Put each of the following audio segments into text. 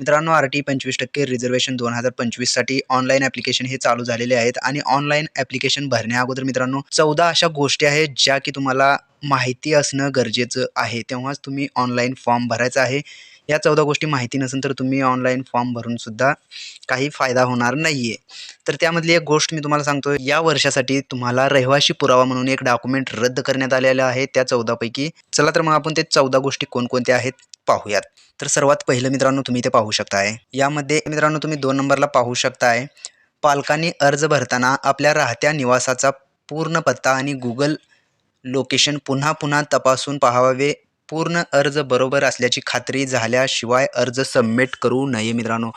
मित्रांनो R T पंचवीस टक्के रिझर्वेशन दोन हजार पंचवीससाठी ऑनलाईन ॲप्लिकेशन हे चालू झालेले आहेत. आणि ऑनलाईन ॲप्लिकेशन भरण्या अगोदर मित्रांनो चौदा अशा गोष्टी आहेत ज्या की तुम्हाला माहिती असणं गरजेचं आहे. तेव्हाच तुम्ही ऑनलाईन फॉर्म भरायचा आहे. या चौदा गोष्टी माहिती नसेल तर तुम्ही ऑनलाईन फॉर्म भरूनसुद्धा काही फायदा होणार नाही आहे तर त्यामधली एक गोष्ट मी तुम्हाला सांगतो या वर्षासाठी तुम्हाला रहिवाशी पुरावा म्हणून एक डॉक्युमेंट रद्द करण्यात आलेलं आहे त्या चौदापैकी. चला तर मग आपण ते चौदा गोष्टी कोणकोणत्या आहेत पाहूयात. तर सर्वात पहिलं मित्रांनो तुम्ही ते पाहू शकताय. यामध्ये मित्रांनो तुम्ही दोन नंबरला पाहू शकताय. पालकांनी अर्ज भरताना आपल्या राहत्या निवासाचा पूर्ण पत्ता आणि गुगल लोकेशन पुन्हा पुन्हा तपासून पाहावे पूर्ण अर्ज बरोबर असल्याची खात्री झाल्याशिवाय अर्ज सबमिट करू नये मित्रांनो.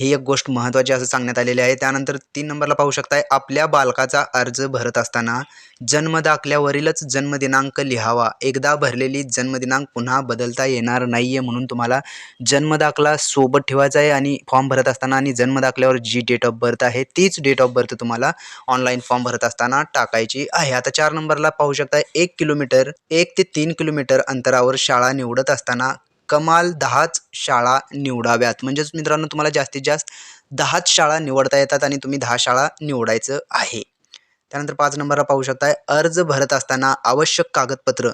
ही एक गोष्ट महत्त्वाची असं सांगण्यात आलेली आहे. त्यानंतर तीन नंबरला पाहू शकताय आपल्या बालकाचा अर्ज भरत असताना जन्मदाखल्यावरीलच जन्मदिनांक लिहावा. एकदा भरलेली जन्मदिनांक पुन्हा बदलता येणार नाही आहे म्हणून तुम्हाला जन्मदाखला सोबत ठेवायचा आहे आणि फॉर्म भरत असताना आणि जन्मदाखल्यावर जी डेट ऑफ बर्थ आहे तीच डेट ऑफ बर्थ तुम्हाला ऑनलाईन फॉर्म भरत असताना टाकायची आहे. आता चार नंबरला पाहू शकता एक किलोमीटर एक ते तीन किलोमीटर अंतरावर शाळा निवडत असताना कमाल दहाच शाळा निवडाव्यात. म्हणजेच मित्रांनो तुम्हाला जास्तीत जास्त दहाच शाळा निवडता येतात आणि तुम्ही दहा शाळा निवडायचं आहे. त्यानंतर पाच नंबरला पाहू शकताय अर्ज भरत असताना आवश्यक कागदपत्र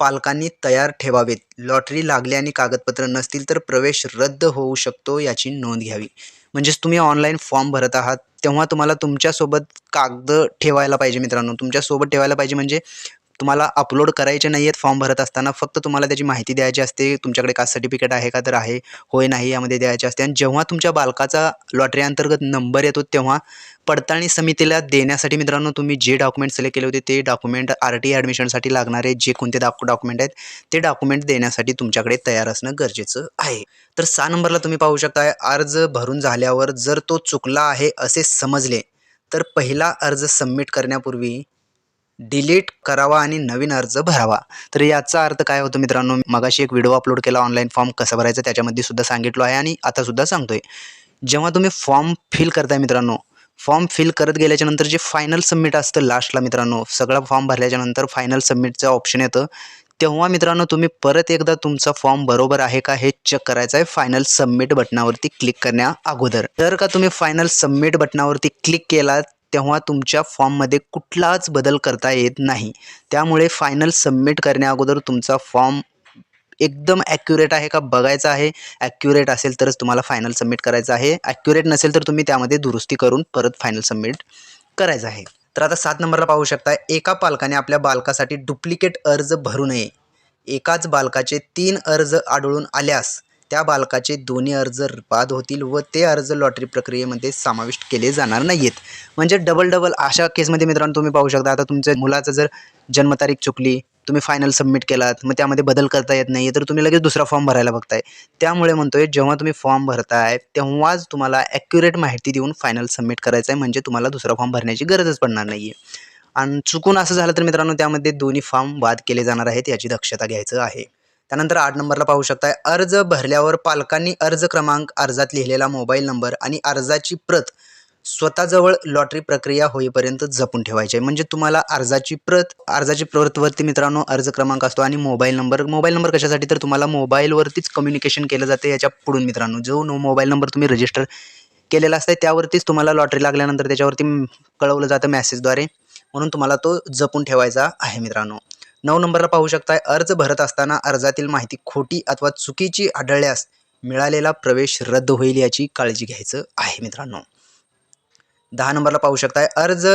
पालकांनी तयार ठेवावेत. लॉटरी लागली आणि कागदपत्र नसतील तर प्रवेश रद्द होऊ शकतो याची नोंद घ्यावी. म्हणजेच तुम्ही ऑनलाईन फॉर्म भरत आहात तेव्हा तुम्हाला तुमच्यासोबत कागद ठेवायला पाहिजे मित्रांनो. तुमच्यासोबत ठेवायला पाहिजे म्हणजे तुम्हाला अपलोड करायचे नाही आहेत फॉर्म भरत असताना फक्त तुम्हाला त्याची माहिती द्यायची असते तुमच्याकडे कास्ट सर्टिफिकेट आहे का तर आहे होय नाही यामध्ये द्यायचे असते. आणि जेव्हा तुमच्या बालकाचा लॉटरी अंतर्गत नंबर येतो तेव्हा पडताळणी समितीला देण्यासाठी मित्रांनो तुम्ही जे डॉक्युमेंट सिलेक्ट केले होते ते डॉक्युमेंट आर टी ॲडमिशनसाठी लागणारे जे कोणते दाक डॉक्युमेंट आहेत ते डॉक्युमेंट देण्यासाठी तुमच्याकडे तयार असणं गरजेचं आहे. तर सहा नंबरला तुम्ही पाहू शकता अर्ज भरून झाल्यावर जर तो चुकला आहे असे समजले तर पहिला अर्ज सबमिट करण्यापूर्वी डिलीट करावा आणि नवीन अर्ज भरावा. तर याचा अर्थ काय होतो मित्रांनो? मगाशी एक व्हिडिओ अपलोड केला ऑनलाईन फॉर्म कसा भरायचा त्याच्यामध्ये सुद्धा सांगितलो आहे आणि आतासुद्धा सांगतो सांगतोय. जेव्हा तुम्ही फॉर्म फिल करताय मित्रांनो फॉर्म फिल करत गेल्याच्यानंतर जे फायनल सबमिट असतं लास्टला मित्रांनो सगळा फॉर्म भरल्याच्यानंतर फायनल सबमिटचं ऑप्शन येतं. तेव्हा मित्रांनो तुम्ही परत एकदा तुमचा फॉर्म बरोबर आहे का हे चेक करायचं आहे फायनल सबमिट बटनावरती क्लिक करण्या अगोदर. जर का तुम्ही फायनल सबमिट बटनावरती क्लिक केलात तेव्हा तुमच्या फॉर्ममध्ये कुठलाच बदल करता येत नाही. त्यामुळे फायनल सबमिट करण्याअगोदर तुमचा फॉर्म एकदम ॲक्युरेट आहे का बघायचं आहे? ॲक्युरेट असेल तरच तुम्हाला फायनल सबमिट करायचं आहे. ॲक्युरेट नसेल तर तुम्ही त्यामध्ये दुरुस्ती करून परत फायनल सबमिट करायचं आहे. तर आता सात नंबरला पाहू शकता एका पालकाने आपल्या बालकासाठी डुप्लिकेट अर्ज भरू नये. एकाच बालकाचे तीन अर्ज आढळून आल्यास त्या बालकाचे दोन्ही अर्ज बाद होतील व ते अर्ज लॉटरी प्रक्रियेमध्ये समाविष्ट केले जाणार नाही आहेत म्हणजे डबल डबल अशा केसमध्ये मित्रांनो तुम्ही पाहू शकता. आता तुमच्या मुलाचं जर जन्मतारीख चुकली तुम्ही फायनल सबमिट केलात मग त्यामध्ये बदल करता येत नाही तर तुम्ही लगेच दुसरा फॉर्म भरायला बघताय. त्यामुळे म्हणतोय जेव्हा तुम्ही फॉर्म भरताय तेव्हाच तुम्हाला ॲक्युरेट माहिती देऊन फायनल सबमिट करायचं आहे म्हणजे तुम्हाला दुसरा फॉर्म भरण्याची गरजच पडणार नाही आहे आणि चुकून असं झालं तर मित्रांनो त्यामध्ये दोन्ही फॉर्म बाद केले जाणार आहेत याची दक्षता घ्यायचं आहे. त्यानंतर आठ नंबरला पाहू शकताय अर्ज भरल्यावर पालकांनी अर्ज क्रमांक अर्जात लिहिलेला मोबाईल नंबर आणि अर्जाची प्रत स्वतःजवळ लॉटरी प्रक्रिया होईपर्यंत जपून ठेवायची. आहे म्हणजे तुम्हाला अर्जाची प्रत अर्जाची प्रतवरती मित्रांनो अर्ज क्रमांक असतो आणि मोबाईल नंबर. मोबाईल नंबर कशासाठी? तर तुम्हाला मोबाईलवरतीच कम्युनिकेशन केलं जाते याच्या पुढून मित्रांनो. जो नो मोबाईल नंबर तुम्ही रजिस्टर केलेला असतं त्यावरतीच तुम्हाला लॉटरी लागल्यानंतर त्याच्यावरती कळवलं जातं मॅसेजद्वारे म्हणून तुम्हाला तो जपून ठेवायचा आहे मित्रांनो. नऊ नंबरला पाहू शकताय अर्ज भरत असताना अर्जातील माहिती खोटी अथवा चुकीची आढळल्यास मिळालेला प्रवेश रद्द होईल याची काळजी घ्यायचं आहे मित्रांनो. दहा नंबरला पाहू शकताय अर्ज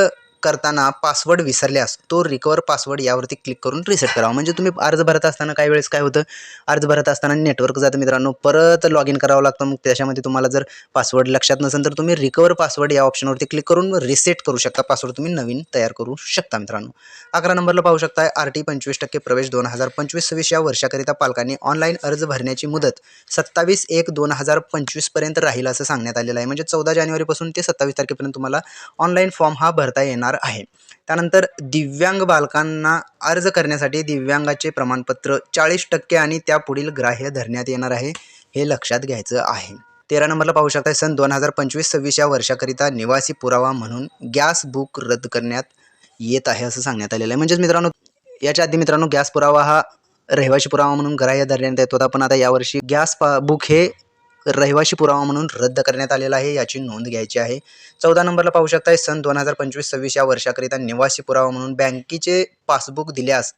करताना पासवर्ड विसरल्यास तो रिकवर पासवर्ड यावरती क्लिक करून रिसेट करावा. म्हणजे तुम्ही अर्ज भरत असताना काही वेळेस काय होतं? अर्ज भरत असताना नेटवर्क जातं मित्रांनो परत लॉग इन करावं लागतं. मग त्याच्यामध्ये तुम्हाला जर पासवर्ड लक्षात नसेल तर तुम्ही रिकवर पासवर्ड या ऑप्शनवरती क्लिक करून रिसेट करू शकता. पासवर्ड तुम्ही नवीन तयार करू शकता मित्रांनो. अकरा नंबरला पाहू शकता आर टी पंचवीस टक्के प्रवेश दोन हजार पंचवीस सव्वीस या वर्षाकरिता पालकांनी ऑनलाईन अर्ज भरण्याची मुदत सत्तावीस एक दोन हजार पंचवीसपर्यंत राहील असं सांगण्यात आलेलं आहे. म्हणजे चौदा जानेवारीपासून ते सत्तावीस तारखेपर्यंत तुम्हाला ऑनलाईन फॉर्म हा भरता येणार आहे. त्यानंतर दिव्यांग बालकांना अर्ज करण्यासाठी दिव्यांगाचे प्रमाणपत्र चाळीस टक्के आणि त्यापुढील ग्राह्य धरण्यात येणार आहे हे लक्षात घ्यायचं आहे. तेरा नंबरला पाहू शकता सन दोन हजार पंचवीस सव्वीस या वर्षाकरिता निवासी पुरावा म्हणून गॅस बुक रद्द करण्यात येत आहे असं सांगण्यात आलेलं आहे. म्हणजेच मित्रांनो याच्या आधी मित्रांनो गॅस पुरावा हा रहिवाशी पुरावा म्हणून ग्राह्य धरण्यात येत होता पण आता यावर्षी गॅस पा बुक हे रहिवाशी पुरावा म्हणून रद्द करण्यात आलेला आहे. याची नोंद घ्यायची आहे. चौदा नंबरला पाहू शकताय सन दोन हजार पंचवीस सव्वीस या वर्षाकरिता निवासी पुरावा म्हणून बँकेचे पासबुक दिल्यास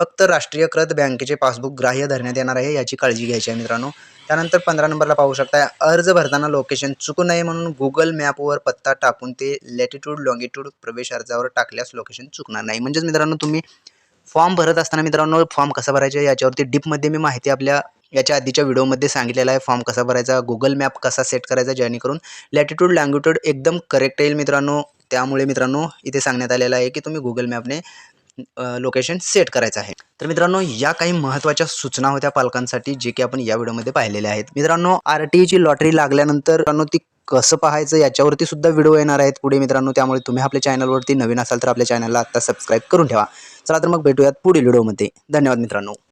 फक्त राष्ट्रीयकृत बँकेचे पासबुक ग्राह्य धरण्यात येणार आहे याची काळजी घ्यायची आहे मित्रांनो. त्यानंतर पंधरा नंबरला पाहू शकताय अर्ज भरताना लोकेशन चुकू नये म्हणून गुगल मॅपवर पत्ता टाकून ते लॅटिट्यूड लॉंगिट्यूड प्रवेश अर्जावर टाकल्यास लोकेशन चुकणार नाही. म्हणजेच मित्रांनो तुम्ही फॉर्म भरत असताना मित्रांनो फॉर्म कसा भरायचा याच्यावरती डीपमध्ये मी माहिती आपल्या याच्या आधीच्या व्हिडिओमध्ये सांगितलेला आहे फॉर्म कसा भरायचा गुगल मॅप कसा सेट करायचा जेणेकरून लॅटिट्यूड लँग्युट्यूड एकदम करेक्ट येईल मित्रांनो. त्यामुळे मित्रांनो इथे सांगण्यात आलेलं आहे की तुम्ही गुगल मॅपने लोकेशन सेट करायचं आहे. तर मित्रांनो या काही महत्त्वाच्या सूचना होत्या पालकांसाठी जे की आपण या व्हिडिओमध्ये पाहिलेल्या आहेत. मित्रांनो आर टी ची लॉटरी लागल्यानंतर मित्रांनो ती कसं पाहायचं याच्यावरती सुद्धा व्हिडिओ येणार आहेत पुढे मित्रांनो. त्यामुळे तुम्ही आपल्या चॅनलवरती नवीन असाल तर आपल्या चॅनलला आता सबस्क्राईब करून ठेवा. चला तर मग भेटूयात पुढील व्हिडिओमध्ये. धन्यवाद मित्रांनो.